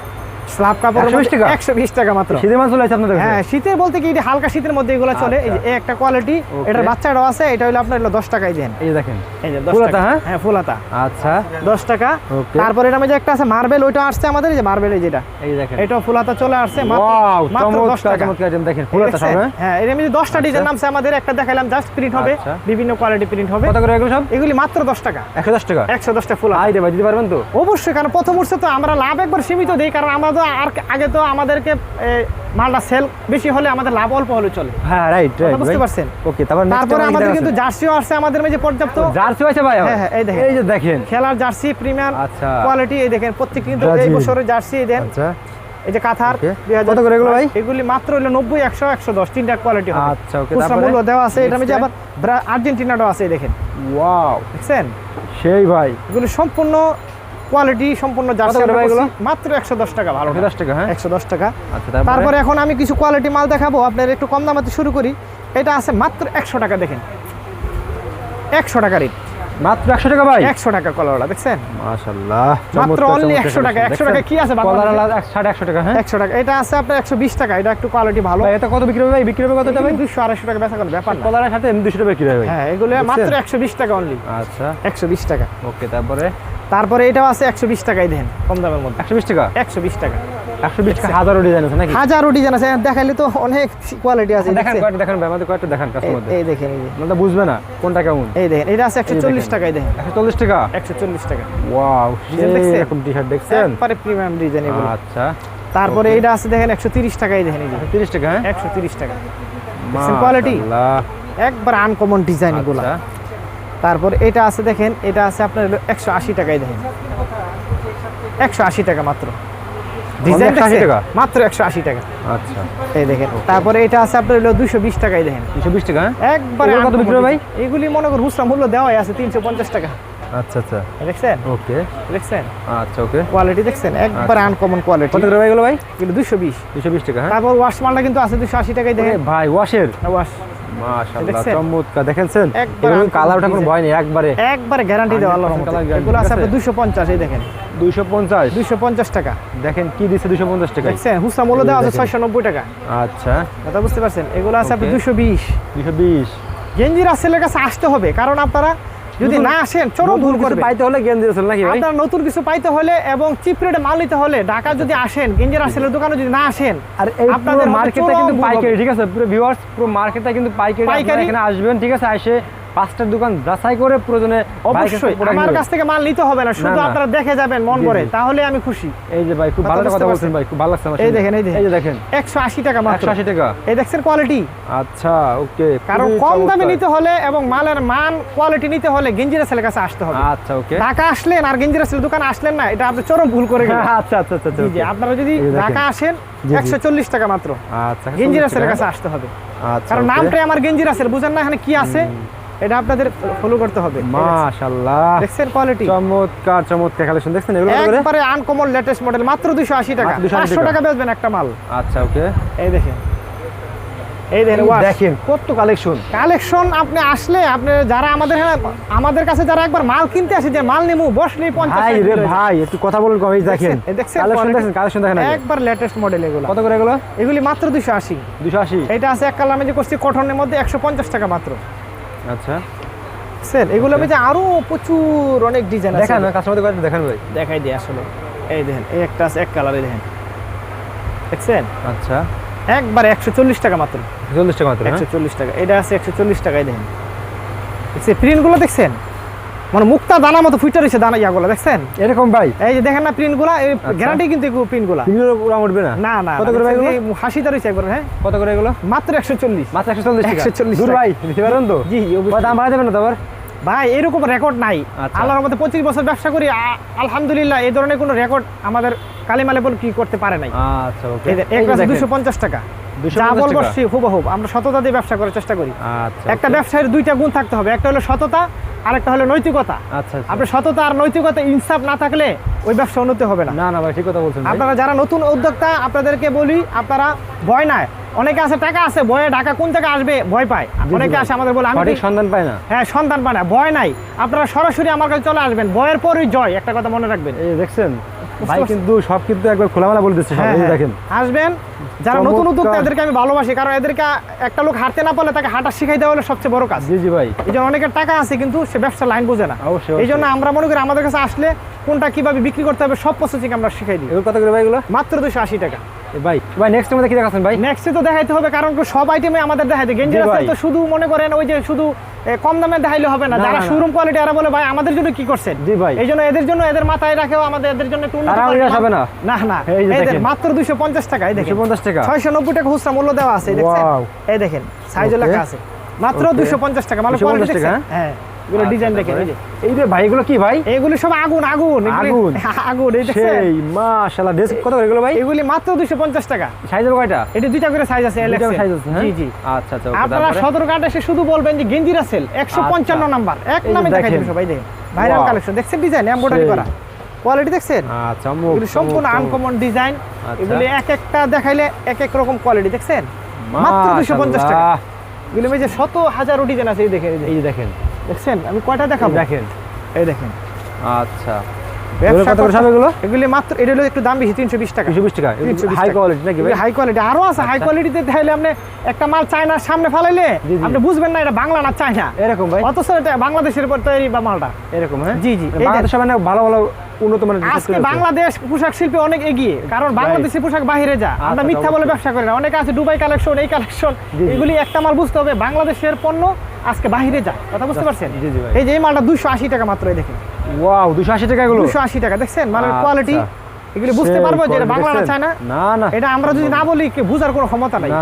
স্লাব কাপড় 120 টাকা? মাত্র। শীতের চলে আসছে আপনাদের হ্যাঁ শীতের বলতে কি এটা হালকা শীতের মধ্যে এগুলো চলে এই যে আচ্ছা। একটা কোয়ালিটি এটার বাচ্চাটাও আছে এটা হলো আপনার হলো দশ টাকাই দেন। এই যে দেখেন। এই যে দশ ফুলাতা, টাকা। হ্যাঁ? হ্যাঁ ফুলাতা। আচ্ছা। দশ টাকা। Okay. তারপরে এটা যে একটা আছে মার্বেল ওইটা আসছে আমাদের এই যে মার্বেল এই যেটা। এই দেখেন। এটাও ফুলাতা চলে আসছে মাত্র মাত্র দশ চমৎকার টাকা চমৎকার দেখেন ফুলাতা সব হ্যাঁ? হ্যাঁ এর মধ্যে ডিজাইন নামছে আমাদের একটা দেখাইলাম জাস্ট প্রিন্ট হবে আচ্ছা। বিভিন্ন কোয়ালিটি প্রিন্ট হবে। কত করে এগুলো সব? এগুলি মাত্র দশ টাকা। একশো দশ টাকা? একশো দশটা ফুল আই রে ভাই দিতে পারবেন তো? অবশ্যই কারণ প্রথম উঠছে তো আমরা লাভ একবার সীমিত দিই কারণ আমরা তো আর আগে তো আমাদেরকে মালটা সেল বেশি হলে আমাদের লাভ অল্প হলে চলে। হ্যাঁ রাইট রাইট বুঝতে পারছেন? ওকে তারপর তারপরে আমাদের কিন্তু জার্সিও আসছে আমাদের মাঝে পর্যাপ্ত। জার্সি আছে ভাই? হ্যাঁ, হ্যাঁ, এই দেখেন। এই যে দেখেন। খেলার জার্সি প্রিমিয়াম আচ্ছা। কোয়ালিটি এই দেখেন প্রত্যেক কিন্তু এই বছরের জার্সি দেন। আচ্ছা। এই যে কাথার কত করে এগুলো ভাই? এগুলি মাত্র হলো নব্বই একশো একশো দশ তিনটা কোয়ালিটি আচ্ছা, okay, খুচরা তারপরে? মূল্য দেওয়া আছে এটা মধ্যে আবার ব্রা- আর্জেন্টিনাটাও আছে দেখেন। ওয়াও দেখছেন? সেই ভাই। এগুলো সম্পূর্ণ কোয়ালিটি সম্পূর্ণ জার্সি। মাত্র একশো দশ টাকা ভালো দশ টাকা হ্যাঁ? একশো দশ টাকা। আচ্ছা তারপরে? তারপরে এখন আমি কিছু কোয়ালিটি মাল দেখাবো আপনার একটু কম দামাতে শুরু করি। এটা আছে মাত্র একশো টাকা দেখেন। একশো টাকা রেট মাত্র একশো টাকা ভাই। একশো টাকা কলারওয়ালা দেখছেন? মাশাআল্লাহ মাত্র only 100 টাকা, 100 টাকা কি আছে টাকা হ্যাঁ? একশো টাকা এটা আছে আপনার একশো বিশ টাকা এটা একটু কোয়ালিটি ভালো। ভাই এটা কত বিক্রি হবে ভাই? বিক্রি হবে কত টাকা ভাই? দুশো আড়াইশো টাকা বেচা কোনো ব্যাপার না। কলারের সাথে এমনি দুশো টাকা বিক্রি হবে ভাই। হ্যাঁ এগুলো? মাত্র একশো বিশ টাকা অনলি আচ্ছা। একশো বিশ টাকা। ওকে তারপরে? তারপরে এটাও আছে একশো বিশ টাকাই দেন কম দামের মধ্যে। একশো বিশ টাকা? একশো বিশ টাকা। একশো বিশ টাকা হাজারো ডিজাইন আছে নাকি? হাজারো ডিজাইন আছে দেখাইলে তো অনেক কোয়ালিটি আছে দেখান দেখছেন? কয়েকটা ভাই আমাদের কয়েকটা দেখান এই- কাস্টমারদের এই দেখেন এই মানে বুঝবে না কোনটা কেমন। এই দেখেন এটা আছে একশো এই চল্লিশ দেখেন। একশো চল্লিশ টাকা? টাকা। ওয়াও ডিজাইন দেখছেন? এরকম টি শার্ট দেখছেন? একবারে প্রিমিয়াম ডিজাইন এগুলো। আচ্ছা। তারপরে এটা আছে দেখেন একশো তিরিশ টাকাই দেখেন এই টাকা হ্যাঁ? একশো তিরিশ টাকা? মাশাআল্লাহ। একবার আনকমন ডিজাইন এগুলো। আচ্ছা তারপর এটা আছে দেখেন এটা আছে আপনার একশো আশি টাকায় দেখেন। একশো আশি টাকা মাত্র। ডিজাইন টাকা? মাত্র একশো আশি টাকা। আচ্ছা। এই দেখেন তারপরে এটা আছে আপনার হলো দুশো বিশ টাকায় দেখেন। দুশো বিশ টাকা হ্যাঁ? একবারে কত বিক্রি ভাই? এগুলি মনে করুন হুসরা মূল্য দেওয়াই আছে তিনশো পঞ্চাশ টাকা। আচ্ছা আচ্ছা। দেখছেন? ওকে। দেখছেন? আচ্ছা ওকে। কোয়ালিটি দেখছেন? একবারে আনকমন কোয়ালিটি কত করে ভাই ভাই? এগুলো দুশো বিশ। দুশো বিশ টাকা হ্যাঁ? তারপর ওয়াশ মালটা কিন্তু আছে দুশো আশি টাকায় দেখেন। ভাই ওয়াশের ওয়াশ মাশাআল্লাহ চমৎকার দেখেনছেন? এগুলো কালার ওঠা কোনো ভয় নেই একবারে। একবারে গ্যারান্টি দেওয়া আল্লাহর রহমতে। এগুলো আছে ঠিক আপনার পঞ্চাশ এই দেখেন। দুইশো পঞ্চাশ? দুশো পঞ্চাশ টাকা। দেখেন কি দিছে দুশো পঞ্চাশ টাকা দেখছেন? হুসরা মূল্য দেওয়া আছে দেখেন। ছয়শো নব্বই টাকা। আচ্ছা। কথা বুঝতে পারছেন? এগুলো আছে আপনি গেঞ্জি রাসেলের কাছে আসতে হবে কারণ আপনারা যদি না আসেন চরম ভুল করে পাইতে হলে গেঞ্জি নাকি আপনার নতুন কিছু পাইতে হলে এবং চিপ রেটে মাল নিতে হলে ঢাকা যদি আসেন গেঞ্জি রাসেলের দোকানে যদি না আসেন আর এই আপনাদের মার্কেটটা কিন্তু পাইকারি ঠিক আছে? পুরো ভিউয়ার্স পুরো মার্কেটটা কিন্তু পাইকারি। এখানে আসবেন ঠিক আছে? এসে পাঁচটার দোকান যাচাই করে প্রয়োজনে অবশ্যই আমার কাছ থেকে মাল নিতে হবে না শুধু আপনারা দেখে যাবেন মন জি। তাহলে আমি খুশি। এই যে ভাই খুব ভালো কথা বলছেন ভাই খুব ভালো লাগছে আমার এই দেখেন, এই দেখেন। এই যে দেখেন। একশো আশি টাকা মাত্র। একশো আশি টাকা। এই দেখছেন কোয়ালিটি আচ্ছা ওকে কারণ কম দামে নিতে হলে এবং মালের মান কোয়ালিটি নিতে হলে গেঞ্জি রাসেলের কাছে আসতে হবে। আচ্ছা ওকে। ঢাকা আসলেন আর গেঞ্জি রাসেলের দোকানে আসলেন না এটা আপনি চরম ভুল করে গেলেন। আচ্ছা আচ্ছা আচ্ছা জি জি আপনারা যদি ঢাকা আসেন টাকা মাত্র। আচ্ছা গেঞ্জি রাসেলের কাছে আসতে হবে। আচ্ছা কারণ নামটাই আমার গেঞ্জি রাসেল বুঝেন না এখানে কি আছে? এটা আপনাদের ফলো করতে হবে। মাশাআল্লাহ। দেখছেন কোয়ালিটি চমৎকার চমৎকার কালেকশন দেখছেন এগুলো করে? একবারে আনকমন লেটেস্ট মডেল মাত্র দুশো আশি টাকা। মাত্র 280 টাকা। টাকা বেচবেন একটা মাল। আচ্ছা ওকে। এই দেখেন। এই দেখেন কত কালেকশন কালেকশন আপনি আসলে আপনি যারা আমাদের আমাদের কাছে যারা একবার মাল কিনতে আসে যে মাল নেব বসলেই পঞ্চাশ ভাই রে ভাই একটু কথা বলুন কবে দেখেন। কালেকশন দেখেন কালেকশন দেখেন একবার লেটেস্ট মডেল এগুলো। কত করে এগুলো? এগুলি মাত্র দুশো আশি। দুশো আশি। এটা আছে এক কালামে যে করছি কটনের মধ্যে একশো পঞ্চাশ টাকা মাত্র। আচ্ছা। স্যার এগুলো মধ্যে আরও প্রচুর অনেক ডিজাইন আছে। দেখান কাস্টমারদের কাছে দেখান ভাই। দেখাই দিই আসলে। এই দেখেন এই একটা আছে এক কালারে দেখেন। দেখছেন? আচ্ছা। একবার একশো চল্লিশ টাকা মাত্র। চল্লিশ টাকা মাত্র? একশো চল্লিশ টাকা এটা আছে একশো চল্লিশ টাকায় দেখেন। দেখছেন প্রিন্টগুলো দেখছেন? মানে মুক্তা দানা মতো ফুটে রয়েছে দানা ইয়াগুলো দেখছেন? এরকম ভাই? এই যে দেখেন না প্রিন্টগুলো এই আচ্ছা। গ্যারান্টি কিন্তু প্রিন্টগুলো তিনগুলো উড়া উঠবে না? না না কত করে ভাই এগুলো? হাসিটা রয়েছে একবার হ্যাঁ? কত করে এগুলো? মাত্র একশো চল্লিশ। মাত্র একশো চল্লিশ টাকা। 140 দূর ভাই নিতে পারেন তো? জি দাম বাড়াই দেবেন না তো আবার? ভাই এরকম রেকর্ড নাই। আচ্ছা। আল্লাহর মধ্যে পঁচিশ বছর ব্যবসা করি আলহামদুলিল্লাহ এই ধরনের কোনো রেকর্ড আমাদের কালিমালে বল কি করতে পারে নাই। আচ্ছা ওকে দুশো পঞ্চাশ টাকা। 250 যা বলব। হুবহুব আমরা সততা দিয়ে ব্যবসা করার চেষ্টা করি। আচ্ছা একটা। ব্যবসায়ের দুইটা গুণ থাকতে হবে একটা হলো সততা আর একটা হলো নৈতিকতা। আচ্ছা আপনার আপনি সততা আর নৈতিকতা ইনসাফ না থাকলে ওই ব্যবসা উন্নতি হবে না। না না ভাই ঠিক কথা বলছেন আপনারা যারা নতুন উদ্যোক্তা আপনাদেরকে বলি আপনারা ভয় নাই। অনেকে আছে টাকা আছে ভয়ে ঢাকা কোন থেকে আসবে? ভয় পায়। অনেকে আসে আমাদের বলে আমি সন্ধান পায় না। হ্যাঁ সন্ধান পায় না ভয় নাই। আপনারা সরাসরি আমার কাছে চলে আসবেন ভয়ের পরই জয়। একটা কথা মনে রাখবেন। এই দেখছেন ভাই কিন্তু সব কিন্তু একবার খোলামেলা বলে দিচ্ছে হ্যাঁ, হ্যাঁ। দেখেন। আসবেন যারা নতুন চমৎকার। উদ্যোক্তা এদেরকে আমি ভালোবাসি কারণ এদেরকে একটা লোক হাঁটতে না পারলে তাকে হাঁটা শিখাই দেওয়া হলো সবচেয়ে বড় কাজ। জি জি ভাই। এই জন্য অনেকের টাকা আছে কিন্তু সে ব্যবসার লাইন বোঝে না। এই জন্য আমরা মনে করি আমাদের কাছে আসলে কোনটা কীভাবে বিক্রি করতে হবে সব প্রসেসিং আমরা শিখাই দিই। কত করে ভাই এগুলো? মাত্র দুশো আশি টাকা। ভাই ভাই নেক্সট টাইম কি দেখাচ্ছেন ভাই? নেক্সটে তো দেখাইতে হবে কারণ সব আইটেমে আমাদের দেখাইতে গেঞ্জি তো শুধু মনে করেন ওই যে শুধু কম দামে দেখাইলে হবে না যারা। শোরুম কোয়ালিটি এরা বলে ভাই আমাদের জন্য কি করছেন জি ভাই। এই জন্য এদের জন্য এদের মাথায় রাখেও আমাদের এদের জন্য একটু উন্নত হবে না? না না এদের দেখেন। মাত্র দুশো পঞ্চাশ টাকা এই দেখেন 250 টাকা? ছয়শো নব্বই টাকা খুচরা মূল্য দেওয়া আছে এই দেখছেন এই দেখেন সাইজও লেখা আছে মাত্র Okay. দুশো পঞ্চাশ টাকা মানে 250 কোয়ালিটি টাকা, হ্যাঁ এগুলো ডিজাইন আচ্ছা, দেখেন এই যে। এই যে ভাই এগুলো কি ভাই? এগুলি সব আগুন আগুন আগুন? আগুন এই সেই মাশাআল্লাহ ড্রেস কত এগুলো ভাই? এগুলি মাত্র দুশো পঞ্চাশ টাকা। সাইজ হবে কয়টা? এটি দুইটা করে সাইজ আছে দুইটা LXL সাইজ আছে হ্যাঁ? জি জি। আচ্ছা আচ্ছা আপনারা এসে শুধু বলবেন যে গেঞ্জিরা সেল একশো পঞ্চান্ন আচ্ছা। নাম্বার। এক নামে দেখাই। দেবে সবাই দেখেন। ভাইরাল কালেকশন দেখছেন ডিজাইন এমব্রয়ডারি করা। কোয়ালিটি দেখছেন? আচ্ছা এগুলি সম্পূর্ণ। আনকমন ডিজাইন আচ্ছা। এগুলি এক একটা দেখাইলে এক এক রকম কোয়ালিটি দেখছেন? মাত্র দুশো পঞ্চাশ টাকা। মাশাআল্লাহ। এগুলি যে শত হাজারো ডিজাইন আছে এই দেখেন এই দেখেন। দেখছেন? আমি কয়টা দেখাবো? দেখেন। এই দেখেন। আচ্ছা। ব্যবসা কত করে করতে- সব এগুলো? এগুলি মাত্র এটা হলো একটু দাম বেশি তিনশো বিশ টাকা। 220 টাকা। হাই কোয়ালিটি নাকি হাই কোয়ালিটি আরও আছে হাই কোয়ালিটিতে তাহলে আপনি একটা মাল চায়নার সামনে ফালাইলে জি, জি। আপনি বুঝবেন না এটা বাংলা না চায়না। এরকম ভাই? অথচ এটা বাংলাদেশের উপর তৈরি বা মালটা। এরকম হ্যাঁ? জি, জি। এই মানে ভালো ভালো উন্নত মানের আজকে বাংলাদেশ পোশাক শিল্পে অনেক এগিয়ে। কারণ বাংলাদেশি পোশাক বাইরে যা। আমরা আচ্ছা, মিথ্যা বলে ব্যবসা করি না। অনেকে আছে দুবাই কালেকশন এই কালেকশন। এগুলি একটা মাল বুঝতে হবে। বাংলাদেশের পণ্য আজকে বাহিরে যায় কথা বুঝতে আচ্ছা, পারছেন? ভাই। এই যে এই মালটা দুশো আশি টাকা মাত্র দেখেন। ওয়াও 280 টাকা এগুলো? দুশো আশি টাকা দেখছেন? মালের আচ্ছা। কোয়ালিটি এগুলো বুঝতে পারব যে বাংলা না চায় না না। এটা আমরা যদি না বলি কি বুঝার কোনো ক্ষমতা নাই না,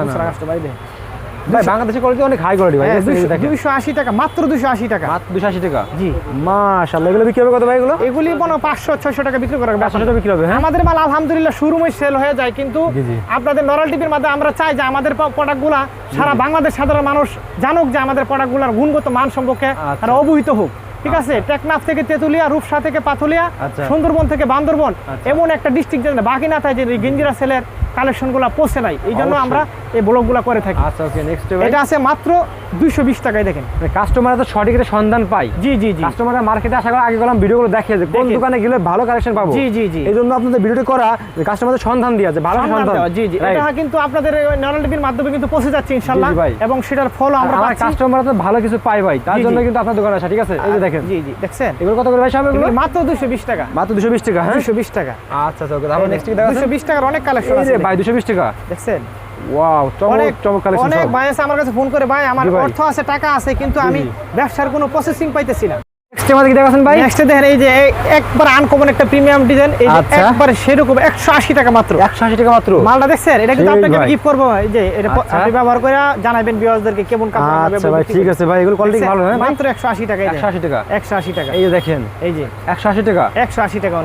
ভাই বাংলাদেশের কোয়ালিটি অনেক হাই কোয়ালিটি ভাই হ্যাঁ, এই যে দুইশো- দেখেন। দুইশো আশি টাকা মাত্র দুশো আশি টাকা। মাত্র 280 টাকা? জি। মাশাআল্লাহ এগুলো বিক্রি হবে কত ভাই এগুলো? এগুলি মনে পাঁচশো ছয়শো টাকা বিক্রি করা 500 টাকা বিক্রি হবে হ্যাঁ। আমাদের মাল আলহামদুলিল্লাহ শুরুময় সেল হয়ে যায় কিন্তু জি, জি। আপনাদের নরাল টিভির মাধ্যমে আমরা চাই যে আমাদের প্রোডাক্টগুলা সারা বাংলাদেশ সাধারণ মানুষ জানুক যে আমাদের প্রোডাক্টগুলোর গুণগত মান সম্পর্কে আচ্ছা। তারা অবহিত হোক। ঠিক আছে? টেকনাফ থেকে তেতুলিয়া রূপসা থেকে পাথুলিয়া আচ্ছা। সুন্দরবন থেকে বান্দরবন আচ্ছা। এমন একটা ডিস্ট্রিক্ট বাকি না থাকে যে গেঞ্জিরা সেলের কালেকশনগুলো পৌঁছে নাই। এই জন্য আমরা এই ব্লগগুলো করে থাকি। আচ্ছা ওকে নেক্সট এটা আছে মাত্র দুইশো বিশ টাকায় দেখেন। কাস্টমার তো সঠিক সন্ধান পায়। জি জি জি। কাস্টমাররা মার্কেটে আসার আগে গেলাম ভিডিওগুলো দেখে যে কোন দোকানে গেলে ভালো কালেকশন পাবো। জি, জি, জি। এই জন্য আপনাদের ভিডিওটি করা যে কাস্টমারদের সন্ধান দিয়া যে ভালো সন্ধান জি জি। এটা কিন্তু আপনাদের নরাল টিভির মাধ্যমে কিন্তু পৌঁছে যাচ্ছে ভাই। এবং সেটার ফল আমরা পাচ্ছি। কাস্টমার তো ভালো কিছু পাই ভাই। তার জন্য কিন্তু আপনার দোকানে আসা ঠিক আছে? এই যে দেখেন। জি জি দেখছেন? এগুলো কত করে ভাই সব এগুলো? মাত্র দুশো বিশ টাকা। মাত্র দুশো বিশ টাকা হ্যাঁ? দুশো বিশ টাকা। আচ্ছা আচ্ছা ওকে তারপর নেক্সট কি দেখা দুশো বিশ টাকার অনেক কালেকশন আছে ভাই দুশো বিশ টাকা। দেখছেন? ওয়াও চমক অনেক চমক কালেকশন অনেক ভাই আছে আমার কাছে ফোন করে ভাই আমার অর্থ আছে টাকা আছে কিন্তু আমি ব্যবসার কোনো প্রসেসিং পাইতেছি না। ভাই? এই যে একবার আনকমন একটা প্রিমিয়াম ডিজাইন এই যে আচ্ছা। একবারে সেরকম একশো আশি টাকা মাত্র। একশো আশি টাকা মাত্র। মালটা দেখছেন? এটা কিন্তু সেই আপনাকে গিফট করব এই যে এটা আচ্ছা। আপনি ব্যবহার করে জানাবেন কেমন কাপড় আচ্ছা ভাই ঠিক আছে ভাই এগুলো কোয়ালিটি ভালো হ্যাঁ? মাত্র একশো আশি টাকা একশো আশি টাকা। একশো আশি টাকা। এই যে দেখেন। এই যে। একশো আশি টাকা? একশো আশি টাকা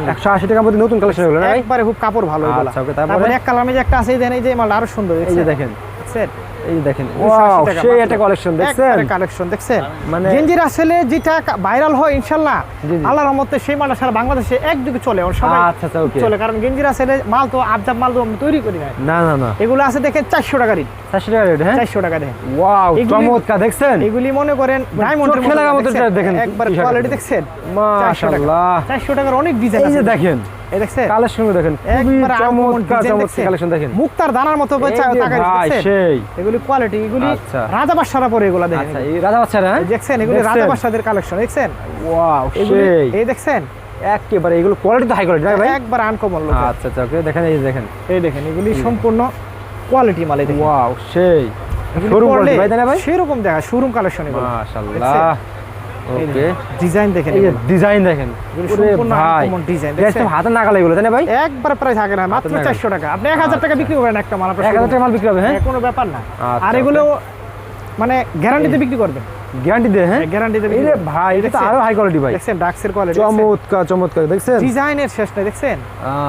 টাকার মধ্যে নতুন কালেকশন এগুলো না একবারে খুব কাপড় ভালো এগুলা। আচ্ছা, তারপরে? এক যে একটা আছে এই যে মালটা আরও সুন্দর এই যে দেখেন। এই দেখেন ওয়াও সেই একটা কালেকশন দেখছেন? কালেকশন দেখছেন? মানে- গেঞ্জির আসলে যেটা ভাইরাল হয় ইনশাল্লাহ জি, জি। আল্লাহর রহমতে সেই মালটা সারা বাংলাদেশে একদিকে চলে ওর সবাই আচ্ছা, আচ্ছা, okay. চলে। কারণ গেঞ্জির আসলে মাল তো আবজাব মাল তো তৈরি করি না না না না। এগুলো আছে দেখেন চারশো টাকা রেট। চারশো টাকা রেট হ্যাঁ? চারশো টাকা দেখেন। ওয়াও চমৎকার দেখছেন? এগুলি মনে করেন ডায়মন্ড মতো দেখেন একবার কোয়ালিটি দেখছেন? মাশাআল্লাহ। টাকার অনেক ডিজাইন আছে। দেখেন দেখছেন? কালেকশন দেখেন খুবই একবার uncommon চমৎকার চমৎকার কালেকশন দেখেন। মুক্তার দানার মতো এই যে তাকাই ভাই দেখছেন? সেই। এগুলি কোয়ালিটি এগুলি আচ্ছা। রাজা বাদশারা পরে এগুলা দেখেন। আচ্ছা এই রাজা বাচ্চারা হ্যাঁ? দেখছেন এগুলি রাজা বাদশাদের কালেকশন দেখছেন? ওয়াও সেই। এই দেখছেন? একেবারে এগুলো কোয়ালিটি তো হাই কোয়ালিটি ভাই? একবার আনকমন লোক আচ্ছা আচ্ছা ওকে দেখেন এই দেখেন। এই দেখেন এগুলি সম্পূর্ণ কোয়ালিটি মাল দেখেন। ওয়াও সেই। শোরুম কোয়ালিটি ভাই তাই ভাই? সেরকম দেখা শোরুম কালেকশন এগুলো। মাশাআল্লাহ ওকে ডিজাইন দেখেন এই যে ডিজাইন দেখেন। এগুলো ওরে সম্পূর্ণ ভাই uncommon design, দেখছেন দেখছেন? হাতে নাগালে এগুলো তাই না ভাই? একবার প্রায় থাকে না মাত্র নাগাল। চারশো টাকা। আপনি এক হাজার টাকা বিক্রি একটা মাল। টাকা মাল হবে হ্যাঁ? হ্যাঁ, কোনো ব্যাপার না। আচ্ছা, আর এগুলো মানে গ্যারান্টিতে বিক্রি করবেন। গ্যারান্টি দেয় হ্যাঁ? গ্যারান্টি দেবে এই ভাই এটা তো আরও হাই কোয়ালিটি ভাই। দেখছেন ডাক্সের কোয়ালিটি চমৎকার চমৎকার দেখছেন? ডিজাইনের শেষ নাই দেখছেন?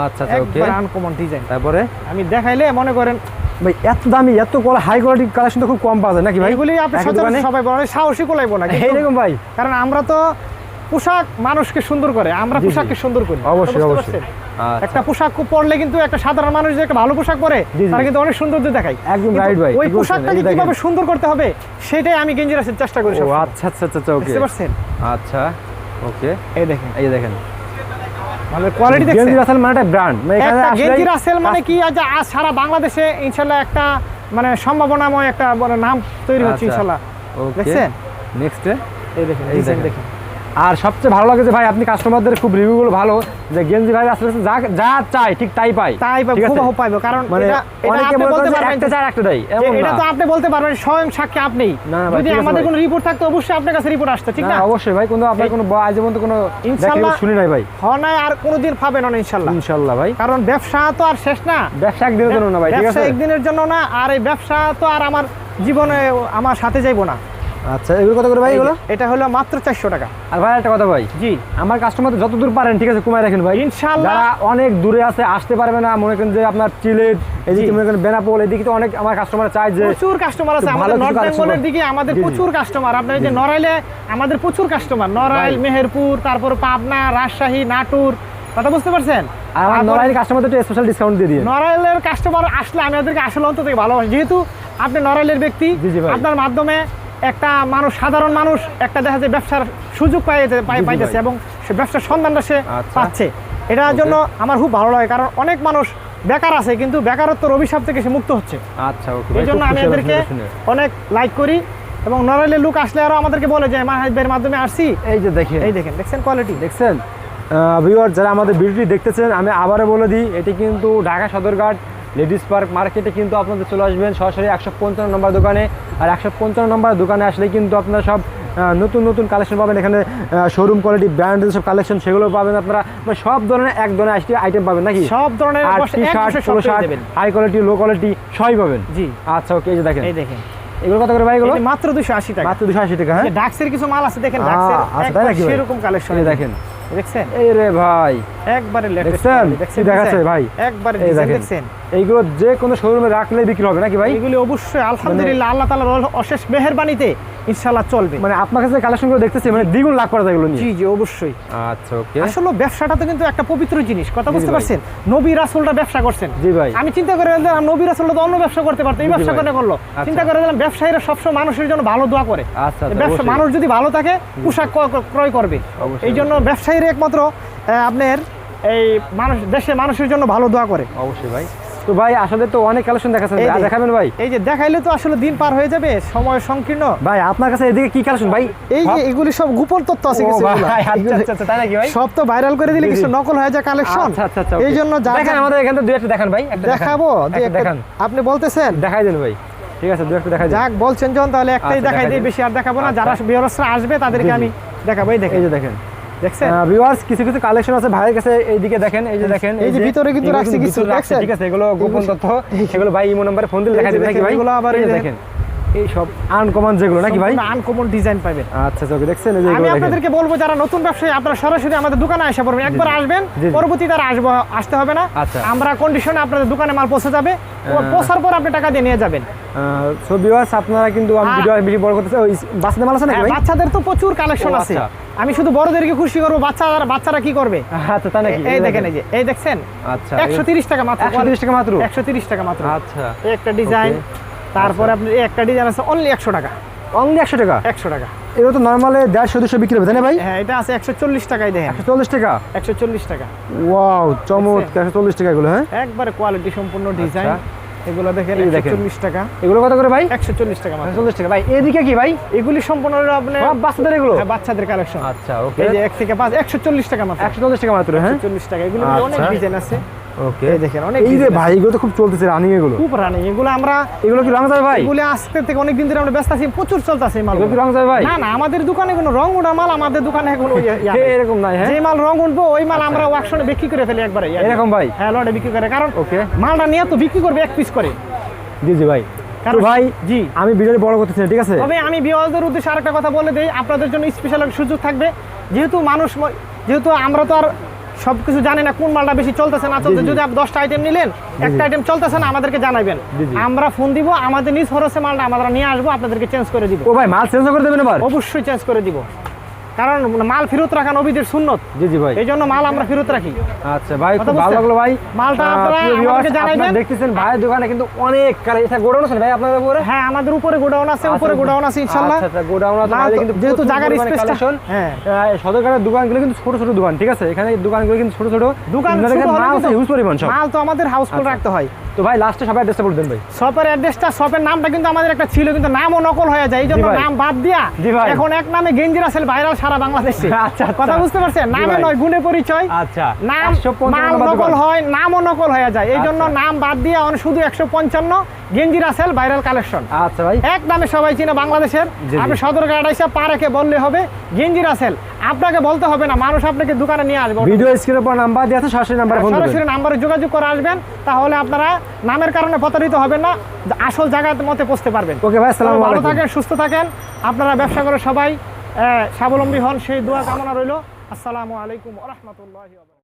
আচ্ছা আচ্ছা ওকে একবার আনকমন ডিজাইন তারপরে? আমি দেখাইলে মনে করেন ভাই এত দামি এত হাই কোয়ালিটি কালেকশন তো খুব কম পাওয়া যায়। নাকি ভাই? এগুলি আপনি সচরাচর সবাই বলে সাহসী কোলাইবো না। কিন্তু- এইরকম ভাই। কারণ আমরা তো পোশাক মানুষকে সুন্দর করে আমরা। পোশাককে সুন্দর করি। অবশ্যই, অবশ্যই। আচ্ছা। একটা পোশাক পরলে কিন্তু একটা সাধারণ মানুষ যে একটা ভালো পোশাক পরে। তারা কিন্তু অনেক সৌন্দর্য দেখায়। একদম right ভাই, ওই পোশাকটাকে কীভাবে সুন্দর করতে হবে সেটাই আমি গেঞ্জি রাখার চেষ্টা করি ও আচ্ছা আচ্ছা আচ্ছা আচ্ছা ওকে বুঝতে পারছেন? আচ্ছা ওকে এই দেখেন। এই দেখেন। মানে কোয়ালিটি গেঞ্জি রাসেল মানে একটা ব্র্যান্ড মানে এখানে গেঞ্জি রাসেল মানে কি আজ আজ সারা বাংলাদেশে ইনশাল্লাহ একটা মানে সম্ভাবনাময় একটা মানে নাম তৈরি হচ্ছে আচ্ছা। ইনশাল্লাহ দেখছেন? নেক্সট এই দেখেন এই দেখেন। আর সবচেয়ে ভালো লাগে যে ভাই আপনি কাস্টমারদের খুব রিভিউগুলো ভালো যে গেঞ্জি ভাই আসলে যা যা চাই ঠিক তাই পাই তাই আছে? খুব পাইবো কারণ মানে অনেকে বলতে পারবেন একটা চাই একটা যে এমন এটা তো আপনি বলতে পারবেন স্বয়ং সাক্ষী আপনি। না, না যদি আমাদের কোনো রিপোর্ট থাকতো অবশ্যই আপনার কাছে রিপোর্ট আসতো ঠিক না না? অবশ্যই ভাই কিন্তু আপনার কোনো আজ পর্যন্ত কোনো দেখে শুনি নাই ভাই। হনায় আর কোনোদিন পাবেন না ইনশাল্লাহ। ইনশাল্লাহ ভাই। কারণ ব্যবসা তো আর শেষ না। ব্যবসা একদিনের জন্য না ভাই ঠিক ব্যবসা আছে? একদিনের জন্য না আর এই ব্যবসা তো আর আমার জীবনে আমার সাথে যাইবো না। আচ্ছা এগুলো কত করে ভাই এগুলো? এটা হলো মাত্র চারশো টাকা। আর ভাই একটা কথা ভাই জি। আমার কাস্টমার যত দূর পারেন ঠিক আছে কমায় রাখেন ভাই। ইনশাল্লাহ। যারা অনেক দূরে আছে আসতে পারবে না মনে করেন যে আপনার চিলেট এদিকে মনে করেন বেনাপোল এদিকে তো অনেক আমার কাস্টমার চায় যে প্রচুর কাস্টমার আছে আমাদের নর্থ বেঙ্গলের দিকে আমাদের। প্রচুর কাস্টমার আপনার যে নড়াইলে আমাদের প্রচুর কাস্টমার নড়াইল মেহেরপুর তারপর পাবনা রাজশাহী নাটোর কথা বুঝতে পারছেন? আর আমার নড়াইল কাস্টমারদের একটু স্পেশাল ডিসকাউন্ট দিয়ে দিয়ে নড়াইলের কাস্টমার আসলে আমি ওদেরকে আসলে অন্তত ভালোবাসি যেহেতু আপনি নড়াইলের ব্যক্তি। আপনার মাধ্যমে একটা মানুষ সাধারণ মানুষ একটা দেখা যায় ব্যবসার সুযোগ পাইতেছে এবং সে ব্যবসার সন্ধানটা সে আচ্ছা। পাচ্ছে। এটার জন্য আমার খুব ভালো লাগে কারণ অনেক মানুষ বেকার আছে কিন্তু বেকারত্বর অভিশাপ থেকে সে মুক্ত হচ্ছে। আচ্ছা এই জন্য আমি এদেরকে অনেক লাইক করি এবং নড়াইলের লোক আসলে আরও আমাদেরকে বলে যে মাহাজবের মাধ্যমে আসছি। এই যে দেখেন। এই দেখেন দেখছেন কোয়ালিটি দেখছেন? ভিউয়ার যারা আমাদের ভিডিওটি দেখতেছেন আমি আবারও বলে দিই এটি কিন্তু ঢাকা সদরঘাট লেডিস পার্ক মার্কেটে কিন্তু আপনাদের চলে আসবেন সরাসরি একশো পঞ্চান্ন নম্বর দোকানে। আর একশো পঞ্চান্ন নম্বর দোকানে আসলে কিন্তু আপনারা সব নতুন নতুন কালেকশন পাবেন। এখানে শোরুম কোয়ালিটি ব্র্যান্ডের সব কালেকশন সেগুলো পাবেন আপনারা। মানে সব ধরনের এক ধরনের আইটেম পাবেন নাকি? সব ধরনের আর T shirt polo shirt high quality low quality সবই পাবেন। জি। আচ্ছা ওকে এই যে দেখেন। এই দেখেন। এগুলো কত করে ভাই এগুলো? মাত্র দুশো আশি টাকা। মাত্র দুশো আশি টাকা হ্যাঁ? ডাক্সের কিছু মাল আছে দেখেন ডাক্সের আচ্ছা, সেরকম কালেকশন দেখেন। দেখছেন? এই রে ভাই। একবারে লেটেস্ট দেখছেন? দেখাচ্ছে ভাই? একবারে। দেখছেন? এইগুলো যে কোনো শোরুমে রাখলে বিক্রি হবে নাকি ভাই? এগুলি অবশ্যই আলহামদুলিল্লাহ আল্লাহ তাআলার অশেষ মেহেরবানিতে ইনশাআল্লাহ চলবে। মানে আপনার কাছে কালেকশনগুলো দেখতেছি মানে দ্বিগুণ লাভ করা যায় জি জি অবশ্যই। আচ্ছা ওকে। আসলে ব্যবসাটা তো কিন্তু একটা পবিত্র জিনিস কথা বুঝতে পারছেন? নবী রাসুলটা ব্যবসা করছেন। জি ভাই। আমি চিন্তা করে দিলাম নবী রাসূলটা তো অন্য ব্যবসা করতে পারতো। এই ব্যবসা। কেন করল? আচ্ছা। চিন্তা করে দিলাম ব্যবসায়ীরা সবসময় মানুষের জন্য ভালো দোয়া করে। আচ্ছা আচ্ছা, ব্যবসা মানুষ যদি ভালো থাকে পোশাক ক্রয়- ক্রয় করবে। অবশ্যই, এই জন্য ব্যবসায়ীরা একমাত্র আহ, আপনার এই মানুষ দেশে মানুষের জন্য ভালো দোয়া করে। অবশ্যই ভাই। তো ভাই আসলে তো অনেক কালেকশন দেখাচ্ছেন এই দেখাবেন ভাই। এই যে দেখাইলে তো আসলে দিন পার হয়ে যাবে সময় সংকীর্ণ। ভাই আপনার কাছে এদিকে কি কালেকশন ভাই এই যে এগুলি সব গোপন তথ্য আছে কিছু ভাই, আচ্ছা, আচ্ছা, আচ্ছা, তাই নাকি ভাই? সব তো ভাইরাল করে দিলে। কিছু নকল হয়ে যায় কালেকশন আচ্ছা আচ্ছা আচ্ছা এই জন্য যা দেখেন আমাদের এখানে দুই একটা দেখান ভাই একটা দেখাবো একটা- দেখান। আপনি বলতেছেন। দেখাই দেন ভাই। ঠিক আছে দুই একটা দেখাই যাক বলছেন যখন তাহলে একটাই আচ্ছা, দেখাই দিই বেশি আর দেখাবো না। আচ্ছা। যারা বিয়ারসরা আসবে তাদেরকে। আমি দেখাবো এই দেখেন। এই যে দেখেন। দেখছেন? ভিউয়ার্স কিছু কিছু কালেকশন আছে। ভাইয়ের কাছে এইদিকে দেখেন এই যে দেখেন এই যে ভিতরে কিন্তু রাখছি কিছু, ভিতরে ঠিক আছে এগুলো গোপন তথ্য। এগুলো ভাই ইমো নাম্বারে ফোন দিলে দেখা দিবে নাকি ভাই? এগুলো আবার এই এই যে যে- দেখেন এই সব আনকমন যেগুলো নাকি ভাই? আনকমন ডিজাইন পাবেন। আচ্ছা দেখছেন? এই আমি আপনাদেরকে বলব যারা নতুন ব্যবসায়ী আপনারা সরাসরি আমাদের দোকানে আসা পড়বেন। একবার আসবেন জি, জি। পরবর্তী তারা আসব আসতে হবে না। আচ্ছা। আমরা কন্ডিশনে আপনাদের দোকানে মাল পৌঁছে যাবে। ও পৌঁছার পর আপনি টাকা দিয়ে নিয়ে যাবেন। সো ভিউয়ার্স আপনারা কিন্তু আমি ভিডিও বেশি বড় করতেছি। ওই বাচ্চাদের মাল আছে নাকি হ্যাঁ, ভাই? বাচ্চাদের তো প্রচুর কালেকশন আছে। আচ্ছা। আমি শুধু বড়দেরকে খুশি করব বাচ্চারা বাচ্চারা কি করবে? আচ্ছা তাই নাকি? এই দেখেন এই যে এই দেখছেন? আচ্ছা একশো তিরিশ টাকা মাত্র। একশো তিরিশ টাকা মাত্র? একশো তিরিশ টাকা মাত্র। আচ্ছা এই একটা ডিজাইন তারপরে আপনি একটা ডিজাইন আছে অনলি একশো টাকা। অনলি একশো টাকা? একশো টাকা। এগুলো তো নর্মালে দেড়শো দুশো বিক্রি হবে তাই না ভাই? হ্যাঁ এটা আছে একশো চল্লিশ টাকায় দেখেন। একশো চল্লিশ টাকা? একশো চল্লিশ টাকা। ওয়াও চমৎকার একশো চল্লিশ টাকা এগুলো হ্যাঁ? একবারে কোয়ালিটি সম্পূর্ণ ডিজাইন এগুলো দেখেন চল্লিশ টাকা। এগুলো কত করে ভাই? একশো চল্লিশ টাকা মাত্র। চল্লিশ টাকা। ভাই এদিকে কি ভাই? এগুলি সম্পূর্ণ আপনার বাচ্চাদের এগুলো? হ্যাঁ, বাচ্চাদের কালেকশন আচ্ছা ওকে এই যে এক থেকে পাঁচ একশো চল্লিশ টাকা মাত্র। একশো চল্লিশ টাকা মাত্র হ্যাঁ? চল্লিশ টাকা। এগুলো অনেক আচ্ছা। ডিজাইন আছে। ওকে। দেখেন অনেক এই ভাই এগুলো তো খুব চলতেছে রানিং এগুলো। খুব রানিং এগুলো আমরা এগুলো কি রং যাবে ভাই? এগুলো আজকে থেকে অনেক দিন ধরে আমরা ব্যস্ত আছি প্রচুর চলতেছে এই মাল এগুলো কি রং যাবে ভাই? না না আমাদের দোকানে কোনো রং মাল আমাদের দোকানে কোনো। এরকম নাই হ্যাঁ? যে মাল রং উঠবো ওই মাল আমরা ওয়াকশনে বিক্রি করে ফেলি একবারে এরকম ভাই? হ্যাঁ লটে বিক্রি করে কারণ ওকে। মালটা নিয়ে তো বিক্রি করবে এক পিস করে। জি জি ভাই। কারণ ভাই জি। আমি ভিডিওটি বড় করতেছি ঠিক আছে? তবে আমি বিওয়াজদের উদ্দেশ্যে আরেকটা কথা বলে দিই আপনাদের জন্য স্পেশাল সুযোগ থাকবে। যেহেতু মানুষ যেহেতু আমরা তো আর সব কিছু জানি না কোন মালটা বেশি চলতেছে না চলতেছে। যদি আপনি দশটা আইটেম নিলেন একটা আইটেম চলতেছে না আমাদেরকে জানাবেন। আমরা ফোন দিব আমাদের নিজ খরচে মালটা আমরা নিয়ে আসব আপনাদেরকে চেঞ্জ করে দিব। ও ভাই মাল চেঞ্জ করে দেবেন এবার? অবশ্যই চেঞ্জ করে দিব। কারণ মাল ফেরত রাখা নবীদের সুন্নত। জি জি ভাই। এই জন্য মাল আমরা ফেরত রাখি। আচ্ছা ভাই খুব ভালো লাগল ভাই। মালটা আপনারা জানাইবেন। দেখতেছেন ভাইয়ের দোকানে কিন্তু অনেক কালার। এটা গোডাউন আছে ভাই আপনাদের উপরে? হ্যাঁ আমাদের উপরে গোডাউন আছে উপরে আচ্ছা, গোডাউন আছে ইনশাল্লাহ আচ্ছা আচ্ছা গোডাউন আছে। কিন্তু যেহেতু জায়গার স্পেসটা হ্যাঁ। আহ, সদরঘাটের দোকানগুলো কিন্তু ছোট ছোট দোকান ঠিক আছে? এখানে দোকানগুলো কিন্তু ছোট ছোট। দোকান মাল আছে হিউজ পরিমাণ মাল তো আমাদের হাউসফুল আচ্ছা। রাখতে হয়। তো ভাই লাস্টে সবাই অ্যাড্রেসটা বলে দেন ভাই শপের অ্যাড্রেসটা শপের নামটা কিন্তু আমাদের একটা ছিল কিন্তু নামও নকল হয়ে যায় এই জন্য নাম বাদ দিয়া। এখন এক নামে গেঞ্জি রাসেল ভাইরাল সারা বাংলাদেশে আচ্ছা, আচ্ছা। কথা বুঝতে পারছেন নামে নয় গুণে পরিচয় আচ্ছা নাম 155 নকল। হয় নামও নকল হয়ে যায় এই জন্য আচ্ছা। নাম বাদ দিয়া শুধু একশো পঞ্চান্ন গেঞ্জি রাসেল ভাইরাল কালেকশন আচ্ছা ভাই। এক নামে সবাই চিনে বাংলাদেশের। আপনি সদরঘাট এসে পা বললে হবে গেঞ্জি রাসেল। আপনাকে বলতে হবে না মানুষ আপনাকে দোকানে নিয়ে আসবে। ভিডিও স্ক্রিনের পর নাম্বার দিয়ে আছে সরাসরি নাম্বারে ফোন সরাসরি নাম্বারে যোগাযোগ করে আসবেন তাহলে আপনারা নামের কারণে প্রতারিত হবেন না আসল জায়গার মতে পৌঁছতে পারবেন। ওকে ভাই আসসালামু ভালো থাকেন সুস্থ থাকেন আপনারা ব্যবসা করে সবাই স্বাবলম্বী হন সেই দোয়া কামনা রইল। আসসালামু আলাইকুম রহমতুল্লাহ